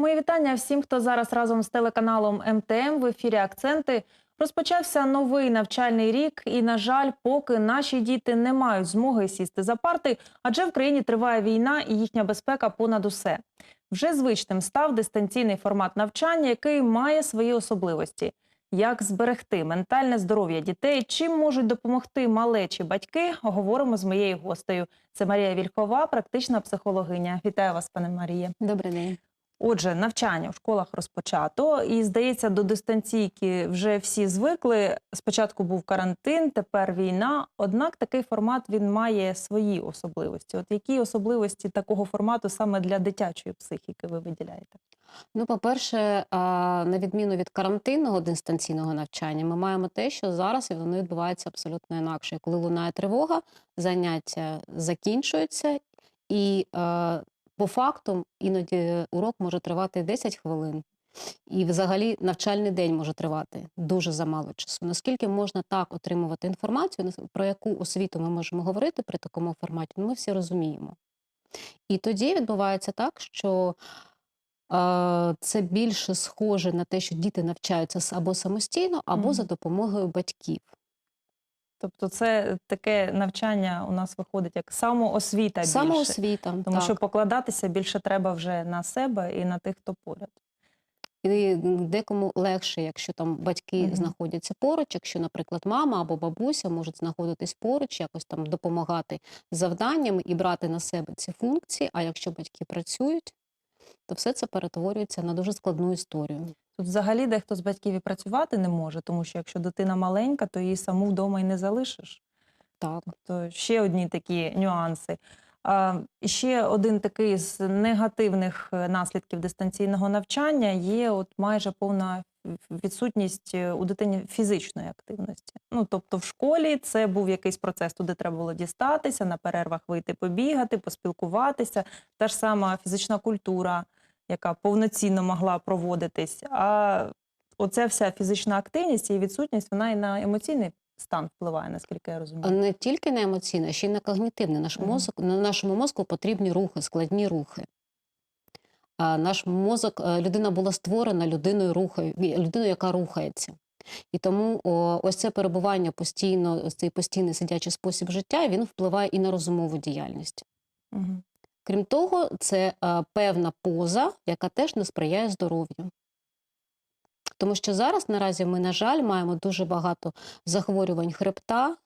Мої вітання всім, хто зараз разом з телеканалом МТМ в ефірі Акценти. Розпочався новий навчальний рік, і, на жаль, поки наші діти не мають змоги сісти за парти, адже в країні триває війна і їхня безпека понад усе. Вже звичним став дистанційний формат навчання, який має свої особливості. Як зберегти ментальне здоров'я дітей, чим можуть допомогти малечі батьки, говоримо з моєю гостею. Це Марія Вільхова, практична психологиня. Вітаю вас, пане Марія. Добрий день. Отже, навчання в школах розпочато, і здається, до дистанційки вже всі звикли. Спочатку був карантин, тепер війна. Однак такий формат він має свої особливості. От які особливості такого формату саме для дитячої психіки ви виділяєте? Ну, по-перше, на відміну від карантинного дистанційного навчання, ми маємо те, що зараз воно відбувається абсолютно інакше. Коли лунає тривога, заняття закінчуються, і е, по факту іноді урок може тривати 10 хвилин. І взагалі навчальний день може тривати дуже замало часу. Наскільки можна так отримувати інформацію, про яку освіту ми можемо говорити при такому форматі, ну, ми всі розуміємо. І тоді відбувається так, що е, це більше схоже на те, що діти навчаються або самостійно, або Мгм. за допомогою батьків. Тобто, це таке навчання у нас виходить як самоосвіта більше, Самоосвіта. тому так. що покладатися більше треба вже на себе і на тих, хто поряд. І декому легше, якщо там батьки Мгм. знаходяться поруч, якщо, наприклад, мама або бабуся можуть знаходитись поруч, якось там допомагати з завданнями і брати на себе ці функції. А якщо батьки працюють, то все це перетворюється на дуже складну історію. Тут взагалі дехто з батьків і працювати не може, тому що якщо дитина маленька, то її саму вдома й не залишиш. Так. То ще одні такі нюанси. А, ще один такий з негативних е, наслідків дистанційного навчання є от майже повна відсутність е, у дитині фізичної активності. Ну тобто, в школі це був якийсь процес, туди треба було дістатися, на перервах вийти побігати, поспілкуватися. Та ж сама фізична культура, яка повноцінно могла проводитись. А оця вся фізична активність і відсутність, вона і на емоційний стан впливає, наскільки я розумію. Не тільки на емоційне, а ще й на когнітивне. Наш Мгм. мозок, на нашому мозку потрібні рухи, складні рухи. А наш мозок, е, людина була створена людиною, рухає, людиною, яка рухається. І тому о, ось це перебування постійно, ось цей постійний сидячий спосіб життя, він впливає і на розумову діяльність. Мгм. Крім того, це е, певна поза, яка теж не сприяє здоров'ю. Тому що зараз наразі ми, на жаль, маємо дуже багато захворювань хребта,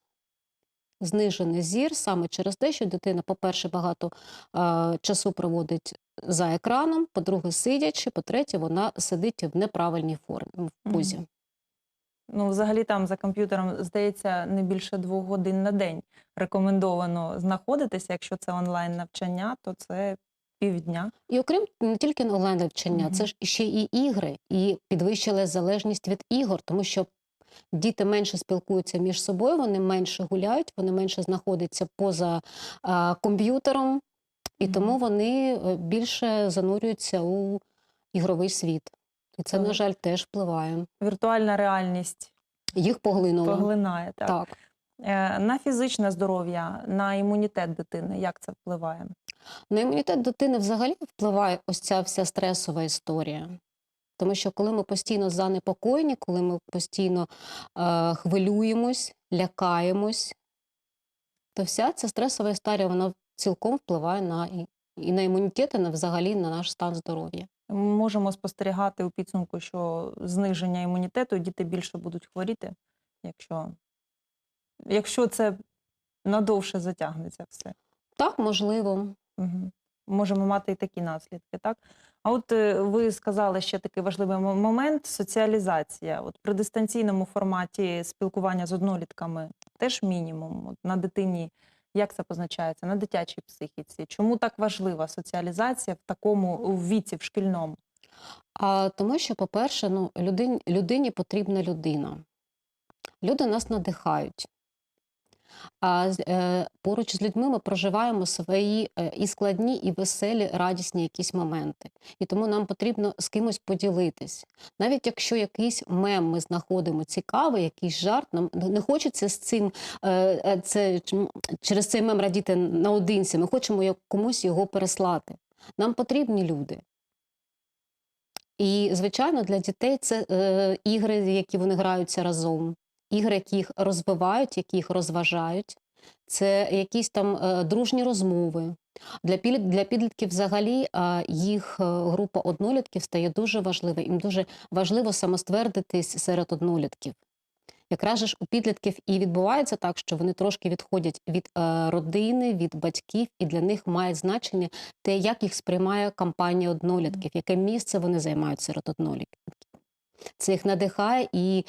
знижений зір саме через те, що дитина, по-перше, багато е, часу проводить за екраном, по-друге, сидячи, по-третє, вона сидить в неправильній формі в позі. Ну, взагалі, там за комп'ютером, здається, не більше двох годин на день рекомендовано знаходитися. Якщо це онлайн навчання, то це півдня. І окрім не тільки онлайн навчання, Мгм. це ж ще і ігри, і підвищила залежність від ігор, тому що діти менше спілкуються між собою, вони менше гуляють, вони менше знаходяться поза а, комп'ютером, і тому вони е, більше занурюються у ігровий світ. І це, на жаль, теж впливає. Віртуальна реальність Їх поглинуло. поглинає так. Так. Е, На фізичне здоров'я, на імунітет дитини. Як це впливає? На імунітет дитини взагалі впливає ось ця вся стресова історія. Тому що коли ми постійно занепокоєні, коли ми постійно е, хвилюємось, лякаємось, то вся ця стресова історія вона цілком впливає на і, і на імунітет, і на взагалі на наш стан здоров'я. Ми можемо спостерігати у підсумку, що зниження імунітету діти більше будуть хворіти, якщо, якщо це надовше затягнеться все. Так, можливо. Угу. Можемо мати і такі наслідки, так? А от е, ви сказали ще такий важливий момент соціалізація. От при дистанційному форматі спілкування з однолітками теж мінімум. От на дитині як це позначається? На дитячій психіці. Чому так важлива соціалізація в такому віці, в шкільному? А тому що, по-перше, ну, людині, людині потрібна людина. Люди нас надихають. А е, поруч з людьми ми проживаємо свої е, і складні, і веселі, радісні якісь моменти. І тому нам потрібно з кимось поділитись. Навіть якщо якийсь мем ми знаходимо цікавий, якийсь жарт, нам не хочеться з цим е, це, через цей мем радіти наодинці. Ми хочемо комусь його переслати. Нам потрібні люди. І, звичайно, для дітей це е, ігри, які вони граються разом, ігри, які їх розвивають, які їх розважають, це якісь там е, дружні розмови. Для, для підлітків взагалі їх е, група однолітків стає дуже важлива. Їм дуже важливо самоствердитись серед однолітків. Якраз ж у підлітків і відбувається так, що вони трошки відходять від е, родини, від батьків, і для них має значення те, як їх сприймає компанія однолітків, яке місце вони займають серед однолітків. Це їх надихає, і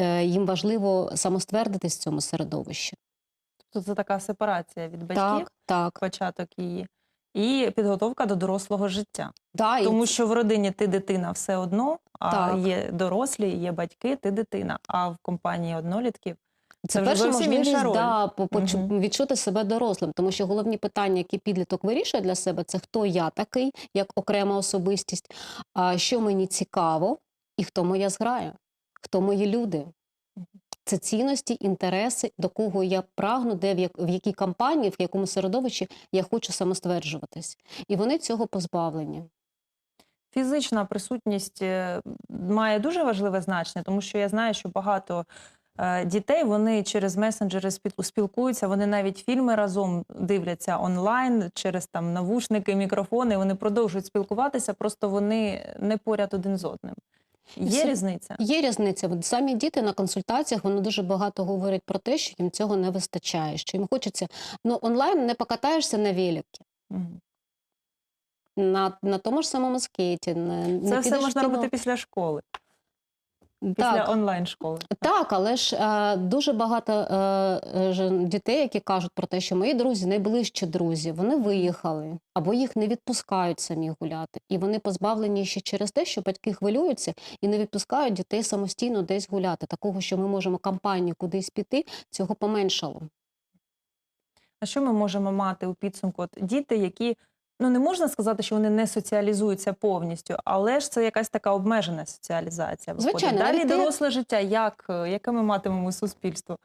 е, їм важливо самоствердитись в цьому середовищі. Тобто це така сепарація від батьків, Так, так. початок її, і підготовка до дорослого життя. Да, Тому ц- що в родині ти дитина все одно, а Так. є дорослі, є батьки, ти дитина. А в компанії однолітків Це, вже перша можливість да, почу- відчути себе дорослим, тому що головні питання, які підліток вирішує для себе, це хто я такий, як окрема особистість, а що мені цікаво, і хто моя зграя, хто мої люди. Це цінності, інтереси, до кого я прагну, де в, як, в якій компанії, в якому середовищі я хочу самостверджуватись. І вони цього позбавлені. фізична присутність е, має дуже важливе значення, тому що я знаю, що багато е, дітей вони через месенджери спілкуються, вони навіть фільми разом дивляться онлайн через там навушники, мікрофони. Вони продовжують спілкуватися, просто вони не поряд один з одним. Є різниця? Є різниця. От Самі діти на консультаціях вони дуже багато говорять про те, що їм цього не вистачає, що їм хочеться. Ну, онлайн не покатаєшся на великі, Угу. на, на тому ж самому скейті. Не, не Це все можна кіно. робити після школи, після Так, онлайн школи. так, але ж е, дуже багато е, дітей, які кажуть про те, що мої друзі, найближчі друзі, вони виїхали або їх не відпускають самі гуляти. І вони позбавлені ще через те, що батьки хвилюються і не відпускають дітей самостійно десь гуляти. Такого, що ми можемо компанію кудись піти, цього поменшало. А що ми можемо мати у підсумку? От діти, які ну не можна сказати, що вони не соціалізуються повністю, але ж це якась така обмежена соціалізація. Виходить. Звичайно, далі навіть те, як- доросле життя. Як е, яке ми матимемо суспільство?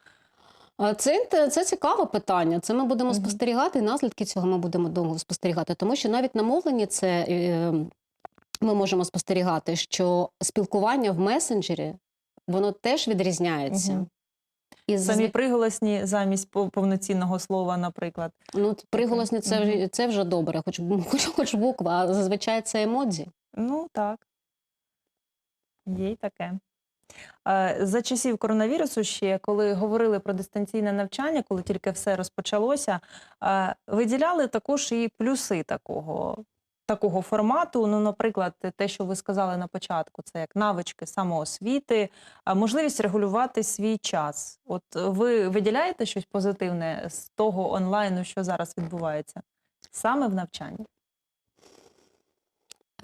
Це, це цікаве питання. Це ми будемо Мгм. спостерігати, і наслідки цього ми будемо довго спостерігати. Тому що навіть на мовленні це е, ми можемо спостерігати, що спілкування в месенджері воно теж відрізняється. Мгм. І Самі приголосні замість повноцінного слова, наприклад. ну, приголосні це, вже, це вже добре, хоч, хоч, хоч буква, а зазвичай це емодзі. Ну так. Є й таке. За часів коронавірусу, ще коли говорили про дистанційне навчання, коли тільки все розпочалося, виділяли також і плюси такого, такого формату. Ну, наприклад, те, що ви сказали на початку, це як навички самоосвіти, можливість регулювати свій час. От ви виділяєте щось позитивне з того онлайну, що зараз відбувається, саме в навчанні?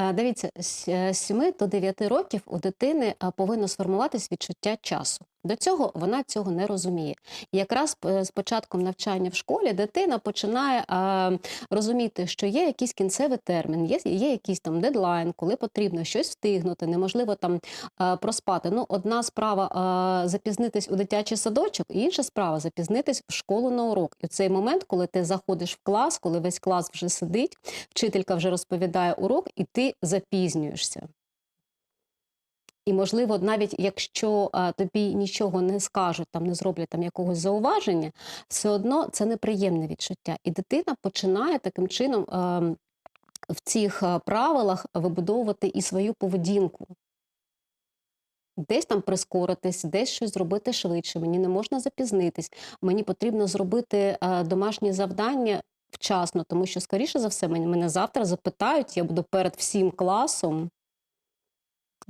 Е, Дивіться, з е, 7 до 9 років у дитини е, повинно сформуватись відчуття часу. До цього вона цього не розуміє. Якраз е, з початком навчання в школі дитина починає е, розуміти, що є якийсь кінцевий термін, є, є якийсь там дедлайн, коли потрібно щось встигнути, неможливо там е, проспати. Ну, одна справа е, запізнитись у дитячий садочок, і інша справа запізнитись в школу на урок. І в цей момент, коли ти заходиш в клас, коли весь клас вже сидить, вчителька вже розповідає урок, і ти запізнюєшся. І, можливо, навіть якщо а, тобі нічого не скажуть, там не зроблять там якогось зауваження, все одно це неприємне відчуття. І дитина починає таким чином а, в цих а, правилах вибудовувати і свою поведінку. Десь там прискоритись, десь щось зробити швидше. Мені не можна запізнитись. Мені потрібно зробити а, домашні завдання вчасно, тому що, скоріше за все, мене завтра запитають, я буду перед всім класом.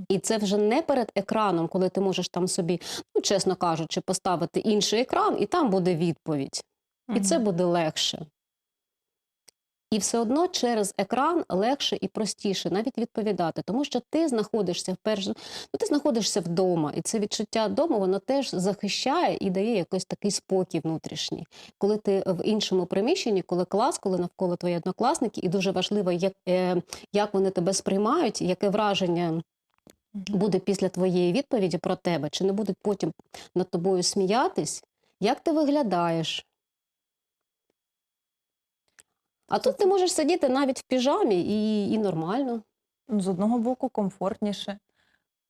І це вже не перед екраном, коли ти можеш там собі, ну, чесно кажучи, поставити інший екран, і там буде відповідь. І це буде легше. І все одно через екран легше і простіше навіть відповідати, тому що ти знаходишся вперше, ну ти знаходишся вдома, і це відчуття дому воно теж захищає і дає якийсь такий спокій внутрішній. Коли ти в іншому приміщенні, коли клас, коли навколо твої однокласники, і дуже важливо, як, е, як вони тебе сприймають, яке враження. Буде після твоєї відповіді про тебе, чи не будуть потім над тобою сміятись, як ти виглядаєш. А тут ти можеш сидіти навіть в піжамі і, і нормально. З одного боку, комфортніше,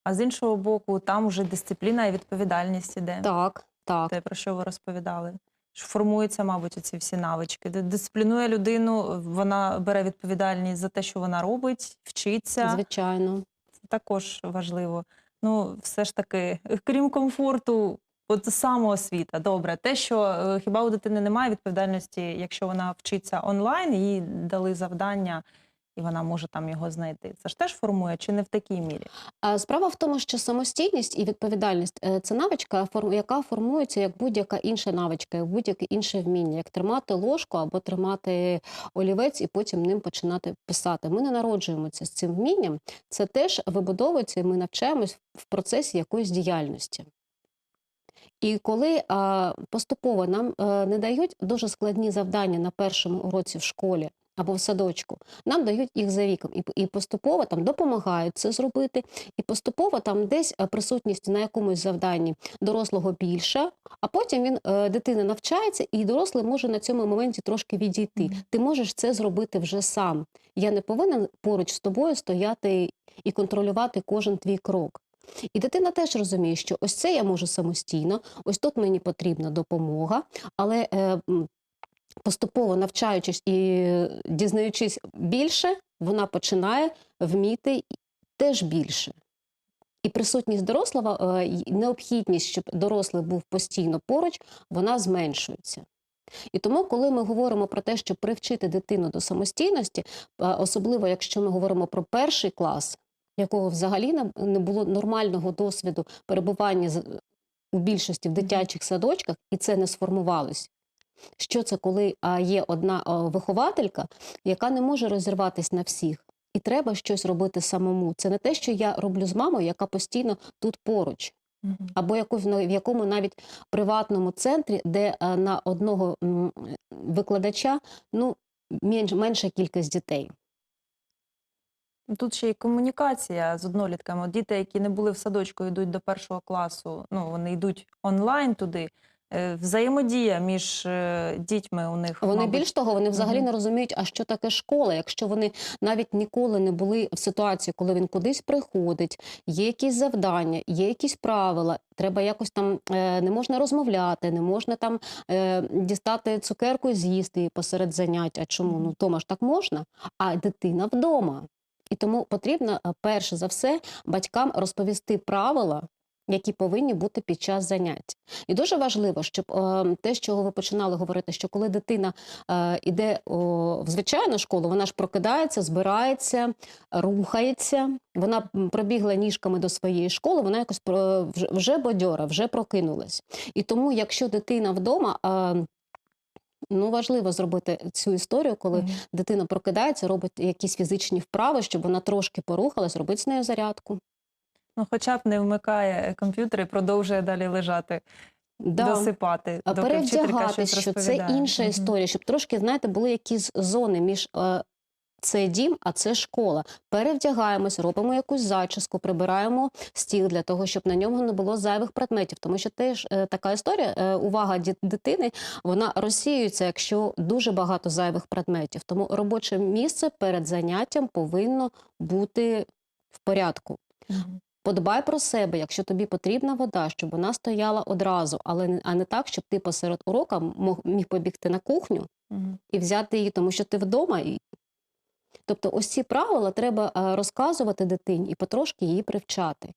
а з іншого боку, там вже дисципліна і відповідальність іде. Так, так. Те, про що ви розповідали. Формуються, мабуть, ці всі навички. Дисциплінує людину, вона бере відповідальність за те, що вона робить, вчиться. Звичайно. Також важливо. Ну, все ж таки, крім комфорту, от самоосвіта. Добре, те, що е, хіба у дитини немає відповідальності, якщо вона вчиться онлайн, їй дали завдання, і вона може там його знайти. Це ж теж формує чи не в такій мірі? А Справа в тому, що самостійність і відповідальність е, це навичка, яка формується як будь-яка інша навичка, як будь-яке інше вміння, як тримати ложку або тримати олівець і потім ним починати писати. Ми не народжуємося з цим вмінням. Це теж вибудовується, і ми навчаємось в процесі якоїсь діяльності. І коли а, поступово нам е, не дають дуже складні завдання на першому уроці в школі або в садочку, нам дають їх за віком, і, і поступово там допомагають це зробити, і поступово там десь е, присутність на якомусь завданні дорослого більша, а потім він е, дитина навчається, і дорослий може на цьому моменті трошки відійти. Ти можеш це зробити вже сам. Я не повинен поруч з тобою стояти і контролювати кожен твій крок. І дитина теж розуміє, що ось це я можу самостійно, ось тут мені потрібна допомога, але е, поступово навчаючись і дізнаючись більше, вона починає вміти теж більше. І присутність дорослого, е, необхідність, щоб дорослий був постійно поруч, вона зменшується. І тому, коли ми говоримо про те, щоб привчити дитину до самостійності, особливо якщо ми говоримо про перший клас, якого взагалі не було нормального досвіду перебування у більшості в дитячих садочках, і це не сформувалось. Що це, коли є одна вихователька, яка не може розірватися на всіх, і треба щось робити самому. Це не те, що я роблю з мамою, яка постійно тут поруч, або в якому навіть приватному центрі, де на одного викладача ну, менш, менша кількість дітей. Тут ще й комунікація з однолітками. Діти, які не були в садочку, йдуть до першого класу, ну вони йдуть онлайн туди. Е, Взаємодія між е, дітьми у них Вони мабуть, більш того, вони взагалі не розуміють, а що таке школа, якщо вони навіть ніколи не були в ситуації, коли він кудись приходить, є якісь завдання, є якісь правила. Треба якось там е, не можна розмовляти, не можна там дістати цукерку і з'їсти посеред заняття. Чому? Ну вдома ж так можна, а дитина вдома. І тому потрібно перше за все батькам розповісти правила, які повинні бути під час занять. І дуже важливо, щоб е, те, з чого ви починали говорити, що коли дитина е, іде о, в звичайну школу, вона ж прокидається, збирається, рухається. Вона пробігла ніжками до своєї школи, вона якось вже, бадьора, вже прокинулась. І тому, якщо дитина вдома. Е, Ну, важливо зробити цю історію, коли Мгм. дитина прокидається, робить якісь фізичні вправи, щоб вона трошки порухалась, робить з нею зарядку. Ну, хоча б не вмикає комп'ютер і продовжує далі лежати, Да. досипати, А доки щось що це інша історія, щоб трошки, знаєте, були якісь зони між е, це дім, а це школа. Перевдягаємось, робимо якусь зачіску, прибираємо стіл для того, щоб на ньому не було зайвих предметів. Тому що теж е, така історія, е, увага дитини, вона розсіюється, якщо дуже багато зайвих предметів. Тому робоче місце перед заняттям повинно бути в порядку. Подбай про себе, якщо тобі потрібна вода, щоб вона стояла одразу, але а не так, щоб ти посеред урока мог міг побігти на кухню і взяти її, тому що ти вдома. І... Тобто, ось ці правила треба е, розказувати дитині і потрошки її привчати.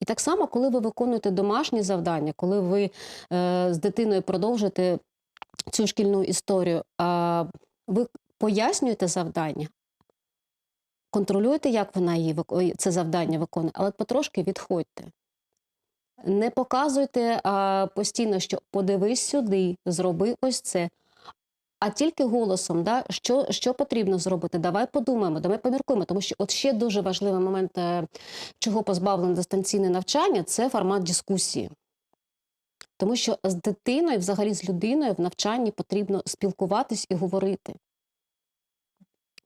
І так само, коли ви виконуєте домашні завдання, коли ви е, з дитиною продовжуєте цю шкільну історію, е, ви пояснюєте завдання, контролюєте, як вона її це завдання виконує, але потрошки відходьте. Не показуйте а, постійно, що подивись сюди, зроби ось це. А тільки голосом, да, що, що потрібно зробити, давай подумаємо, давай поміркуємо. Тому що от ще дуже важливий момент, е, чого позбавлено дистанційне навчання, це формат дискусії. Тому що з дитиною, взагалі з людиною в навчанні потрібно спілкуватись і говорити.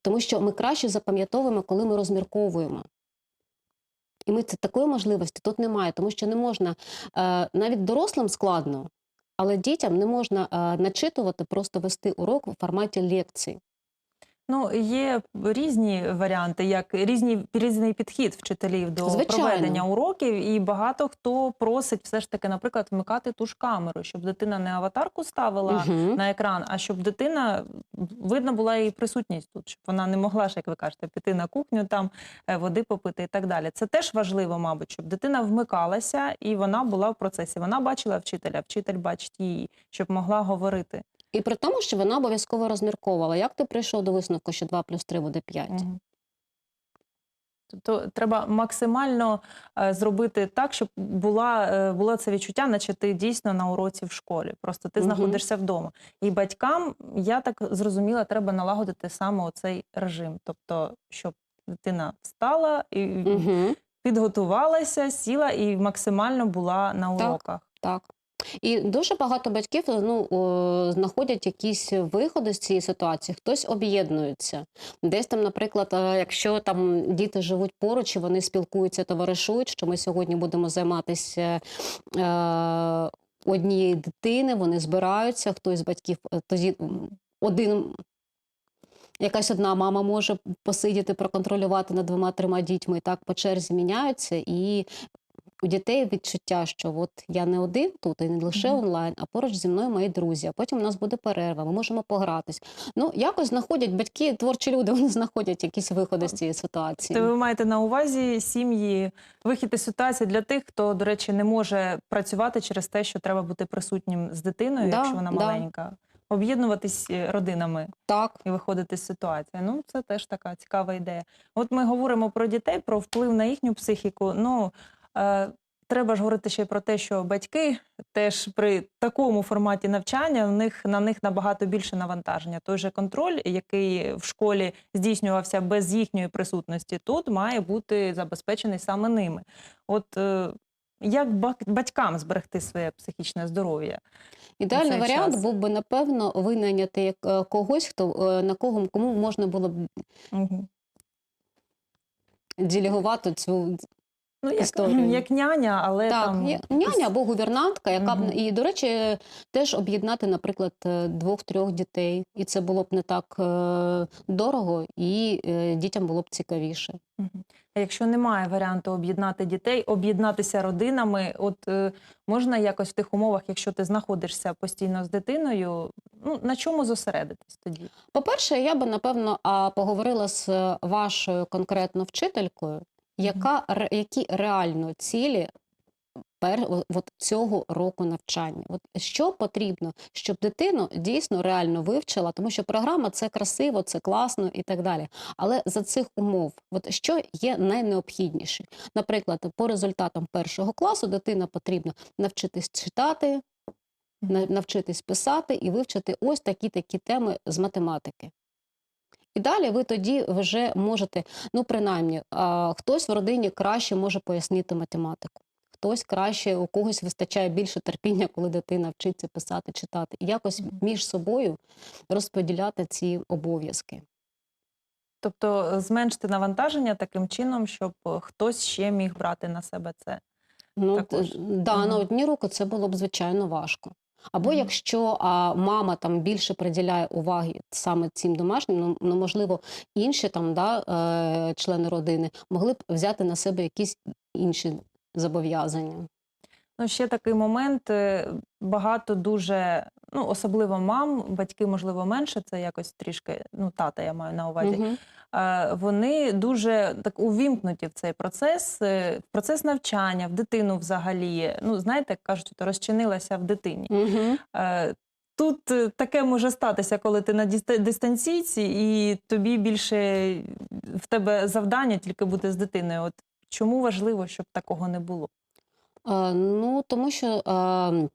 Тому що ми краще запам'ятовуємо, коли ми розмірковуємо. І ми це такої можливості тут немає, тому що не можна е, навіть дорослим складно, але дітям не можна е, начитувати, просто вести урок у форматі лекції. Ну, є різні варіанти, як різні, різний підхід вчителів до Звичайно. проведення уроків, і багато хто просить все ж таки, наприклад, вмикати ту ж камеру, щоб дитина не аватарку ставила Мгм. на екран, а щоб дитина видно була її присутність тут, щоб вона не могла ж, як ви кажете, піти на кухню, там е, води попити і так далі. Це теж важливо, мабуть, щоб дитина вмикалася і вона була в процесі. Вона бачила вчителя, вчитель бачить її, щоб могла говорити. І при тому, що вона обов'язково розмірковувала. Як ти прийшов до висновку, що 2 плюс 3 буде 5? Мгм. Тобто треба максимально е, зробити так, щоб була, е, було це відчуття, наче ти дійсно на уроці в школі. Просто ти Мгм. знаходишся вдома. І батькам, я так зрозуміла, треба налагодити саме оцей режим. Тобто, щоб дитина встала і Угу. підготувалася, сіла і максимально була на Так. уроках. Так. І дуже багато батьків ну, знаходять якісь виходи з цієї ситуації. Хтось об'єднується. Десь там, наприклад, е, якщо там діти живуть поруч і вони спілкуються, товаришують, що ми сьогодні будемо займатися е, однієї дитини, вони збираються, хтось з батьків е, тоді один. Якась одна мама може посидіти, проконтролювати над двома-трьома дітьми, і так по черзі міняються, і у дітей відчуття, що от я не один тут, і не лише онлайн, а поруч зі мною мої друзі. А потім у нас буде перерва, ми можемо погратись. Ну, якось знаходять батьки, творчі люди, вони знаходять якісь виходи з цієї ситуації. Це ви маєте на увазі сім'ї, вихід із ситуації для тих, хто, до речі, не може працювати через те, що треба бути присутнім з дитиною, Да, якщо вона да. маленька. Об'єднуватись е, родинами Так, і виходити з ситуації. Ну, це теж така цікава ідея. От ми говоримо про дітей, про вплив на їхню психіку. Ну треба ж говорити ще й про те, що батьки теж при такому форматі навчання у них на них набагато більше навантаження. Той же контроль, який в школі здійснювався без їхньої присутності, тут має бути забезпечений саме ними. От е, як батькам зберегти своє психічне здоров'я? ідеальний варіант час. був би, напевно, винайняти е, когось, хто е, на кого кому можна було б Угу. делегувати цю Ну, як, Історію. як няня, але Так, там є няня або гувернантка, яка б Мгм. і, до речі, теж об'єднати, наприклад, е, двох-трьох дітей, і це було б не так е, дорого, і е, дітям було б цікавіше. Мгм. А якщо немає варіанту об'єднати дітей, об'єднатися родинами, от можна якось в тих умовах, якщо ти знаходишся постійно з дитиною, ну на чому зосередитись тоді? По-перше, я би напевно поговорила з вашою конкретно вчителькою, яка ре- які реально цілі. Пер от цього року навчання, от що потрібно, щоб дитину дійсно реально вивчила, тому що програма це красиво, це класно і так далі. Але за цих умов, от що є найнеобхідніше? Наприклад, по результатам першого класу дитина потрібно навчитись читати, навчитись писати і вивчити ось такі такі теми з математики. І далі ви тоді вже можете, ну принаймні, хтось в родині краще може пояснити математику, хтось краще, у когось вистачає більше терпіння, коли дитина вчиться писати, читати, і якось між собою розподіляти ці обов'язки. Тобто е, зменшити навантаження таким чином, щоб е, хтось ще міг брати на себе це. Ну, Також. т- да, на одні руки це було б звичайно важко. Або якщо а, мама там більше приділяє уваги саме цим домашнім, ну, ну можливо, інші там да, е, члени родини могли б взяти на себе якісь інші зобов'язання. Ну, ще такий момент. е, Багато дуже, ну особливо мам, батьки, можливо, менше. Це якось трішки, ну тата, я маю на увазі. Е, вони дуже так увімкнуті в цей процес, е, в процес навчання, в дитину взагалі. Ну, знаєте, як кажуть, то розчинилася в дитині. Е, Тут е, таке може статися, коли ти на дистанційці, і тобі більше в тебе завдання тільки бути з дитиною. От чому важливо, щоб такого не було? Ну, тому що е, м-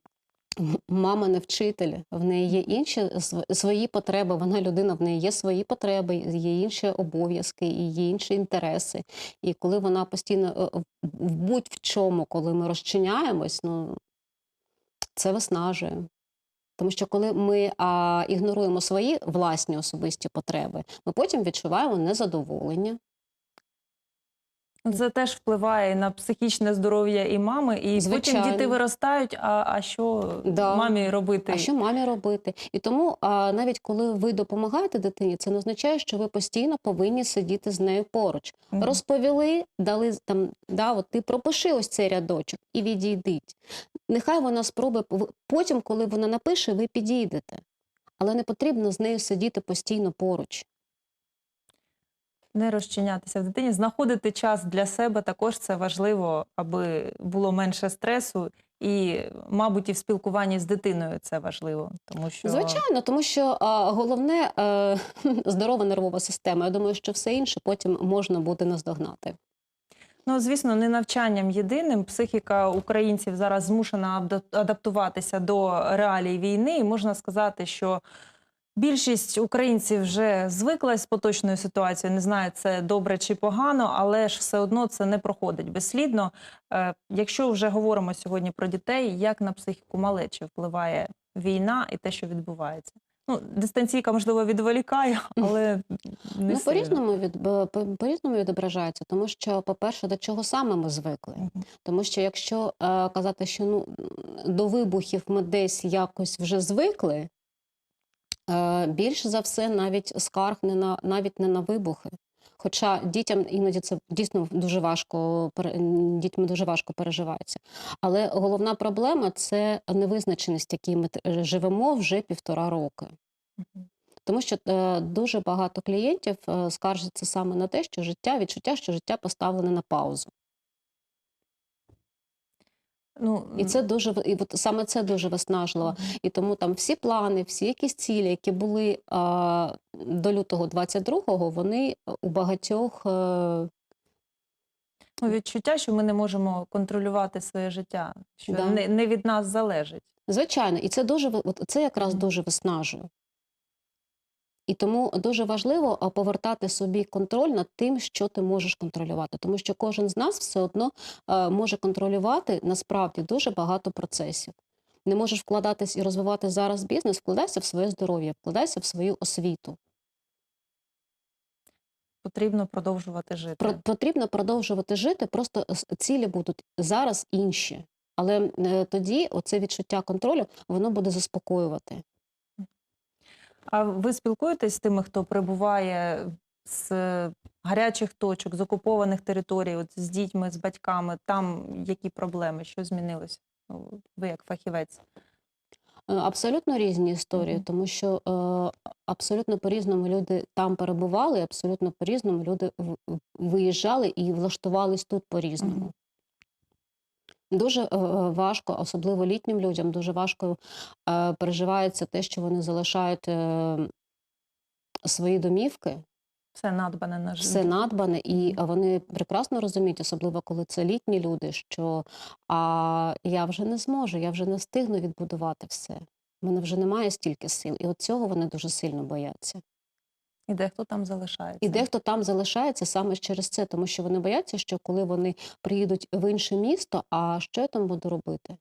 мама не вчитель, в неї є інші свої потреби. Вона людина, в неї є свої потреби, є інші обов'язки і є інші інтереси. І коли вона постійно е, в будь-в чому, коли ми розчиняємось, ну це виснажує. Тому що коли ми а, ігноруємо свої власні особисті потреби, ми потім відчуваємо незадоволення. Це теж впливає на психічне здоров'я і мами, і потім діти виростають. А, а що Да. мамі робити? А що мамі робити? І тому а, навіть коли ви допомагаєте дитині, це не означає, що ви постійно повинні сидіти з нею поруч. Мгм. Розповіли, дали там, да, от ти пропиши ось цей рядочок і відійдіть. Нехай вона спробує потім, коли вона напише, ви підійдете. Але не потрібно з нею сидіти постійно поруч. Не розчинятися в дитині, знаходити час для себе також це важливо, аби було менше стресу. І, мабуть, і в спілкуванні з дитиною це важливо, тому що Звичайно, тому що а, головне е, здорова нервова система. Я думаю, що все інше потім можна буде наздогнати. Ну, звісно, не навчанням єдиним. Психіка українців зараз змушена адаптуватися до реалій війни. І можна сказати, що більшість українців вже звикла з поточною ситуацією. Не знаю, це добре чи погано, але ж все одно це не проходить безслідно. Е, Якщо вже говоримо сьогодні про дітей, як на психіку малечі впливає війна і те, що відбувається? Ну, дистанційка, можливо, відволікає, але не ну, по-різному від, б- по- по-різному відображається, тому що, по-перше, до чого саме ми звикли. Тому що якщо е, казати, що ну, до вибухів ми десь якось вже звикли, е, більш за все навіть скарг не на, навіть не на вибухи. Хоча дітям іноді це дійсно дуже важко, дітьми дуже важко переживається. Але головна проблема це невизначеність, якій ми живемо вже півтора роки. Тому що е, дуже багато клієнтів е, скаржаться саме на те, що життя, відчуття, що життя поставлене на паузу. Ну, І це дуже і от саме це дуже виснажливо. І тому там всі плани, всі якісь цілі, які були а, до лютого 22-го, вони у багатьох е, Ну, відчуття, що ми не можемо контролювати своє життя, що Да. не, не від нас залежить. звичайно, і це дуже от це якраз дуже виснажує. І тому дуже важливо повертати собі контроль над тим, що ти можеш контролювати, тому що кожен з нас все одно може контролювати насправді дуже багато процесів. Не можеш вкладатись і розвивати зараз бізнес, вкладайся в своє здоров'я, вкладайся в свою освіту. Потрібно продовжувати жити. Про, потрібно продовжувати жити, просто цілі будуть зараз інші. Але е, тоді оце відчуття контролю воно буде заспокоювати. А ви спілкуєтесь з тими, хто прибуває з гарячих точок, з окупованих територій, от з дітьми, з батьками? Там які проблеми? Що змінилося? Ну, Ви як фахівець? Е, Абсолютно різні історії, тому що е, абсолютно по-різному люди там перебували, абсолютно по-різному люди в- в- виїжджали і влаштувались тут по-різному. Мгм. Дуже е, важко, особливо літнім людям, дуже важко е, переживається те, що вони залишають е, свої домівки, Все надбане на життя. все надбане, і вони прекрасно розуміють, особливо коли це літні люди, що а я вже не зможу, я вже не встигну відбудувати все. У мене вже немає стільки сил. І от цього вони дуже сильно бояться. І дехто там залишається. І дехто там залишається саме через це, тому що вони бояться, що коли вони приїдуть в інше місто, а що я там буду робити?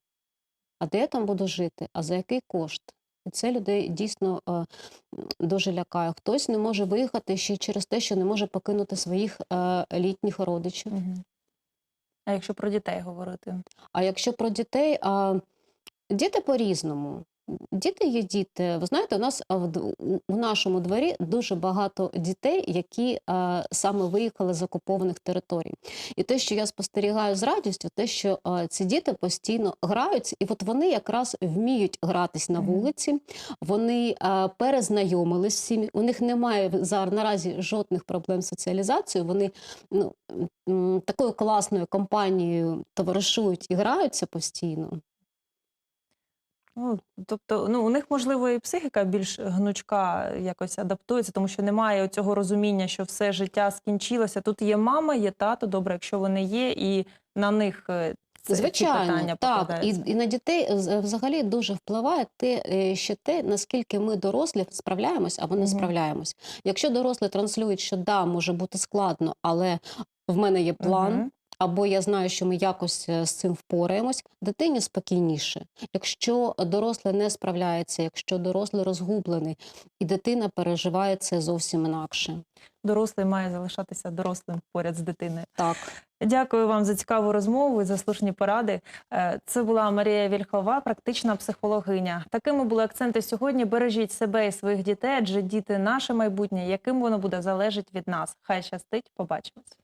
А де я там буду жити? А за який кошт? І це людей дійсно е, дуже лякає. Хтось не може виїхати ще через те, що не може покинути своїх е, літніх родичів. А якщо про дітей говорити? А якщо про дітей, а, діти по-різному. Діти є діти. Ви знаєте, у нас в нашому дворі дуже багато дітей, які а, саме виїхали з окупованих територій. І те, що я спостерігаю з радістю, те, що а, ці діти постійно граються, і от вони якраз вміють гратись на вулиці, вони а, перезнайомились всі. У них немає зараз наразі жодних проблем з соціалізацією. Вони ну, такою класною компанією товаришують і граються постійно. Ну, тобто, ну, у них, можливо, і психіка більш гнучка якось адаптується, тому що немає цього розуміння, що все життя скінчилося. Тут є мама, є тато, добре, якщо вони є, і на них е, це, ці Звичайно, питання так. І, і на дітей з- взагалі дуже впливає те, е, ще те, наскільки ми дорослі справляємось або не Мгм. справляємось. Якщо дорослі транслюють, що да, може бути складно, але в мене є план. Мгм. Або я знаю, що ми якось е, з цим впораємось, дитині спокійніше. Якщо дорослий не справляється, якщо дорослий розгублений, і дитина переживає це зовсім інакше. Дорослий має залишатися дорослим поряд з дитиною. Так. Дякую вам за цікаву розмову і за слушні поради. Е, Це була Марія Вільхова, практична психологиня. Такими були акценти сьогодні. Бережіть себе і своїх дітей, адже діти наше майбутнє, яким воно буде залежить від нас. Хай щастить. Побачимось.